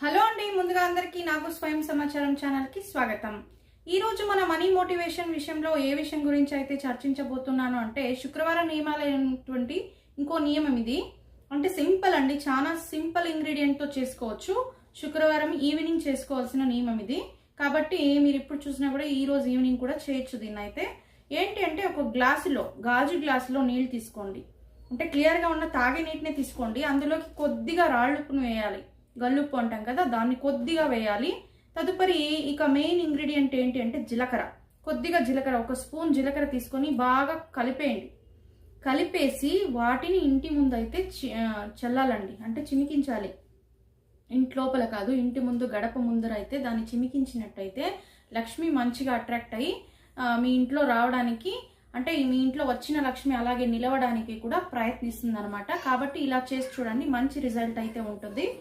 Hello అండి ముందుగా అందరికీ నాకు స్వయం సమాచారం ఛానల్కి స్వాగతం. ఈ రోజు మన మనీ మోటివేషన్ విషయంలో ఏ విషయం గురించి అయితే చర్చించబోతున్నాను అంటే శుక్రవారం నియమాలైనటువంటి ఇంకో నియమం ఇది. అంటే సింపుల్ అండి చాలా సింపుల్ ఇంగ్రీడియంట్తో చేసుకోవచ్చు. శుక్రవారం ఈవినింగ్ చేసుకోవాల్సిన నియమం ఇది. కాబట్టి మీరు ఇప్పుడు చూసినా కూడా ఈ రోజు ఈవినింగ్ కూడా చేయొచ్చు దీన్ని అయితే. ఏంటి అంటే ఒక గ్లాసులో గాజు గ్లాసులో నీళ్ళు తీసుకోండి. అంటే క్లియర్గా ఉన్న తాగే నీటినే తీసుకోండి. అందులోకి కొద్దిగా రాళ్ళుప్పును వేయాలి. గల్లుప్పు అంటాం కదా దాన్ని కొద్దిగా వేయాలి. తదుపరి ఇక మెయిన్ ఇంగ్రీడియంట్ ఏంటి అంటే జీలకర్ర. కొద్దిగా జీలకర్ర ఒక స్పూన్ జీలకర్ర తీసుకొని బాగా కలిపేయండి. కలిపేసి వాటిని ఇంటి ముందైతే చి- చల్లాలండి. అంటే చిమికించాలి. ఇంటి లోపల కాదు ఇంటి ముందు గడప ముందర అయితే దాన్ని చిమికించినట్టయితే లక్ష్మి మంచిగా అట్రాక్ట్ అయ్యి మీ ఇంట్లో రావడానికి అంటే మీ ఇంట్లో వచ్చిన లక్ష్మి అలాగే నిలవడానికి కూడా ప్రయత్నిస్తుంది అనమాట కాబట్టి ఇలా చేసి చూడండి మంచి రిజల్ట్ అయితే ఉంటుంది.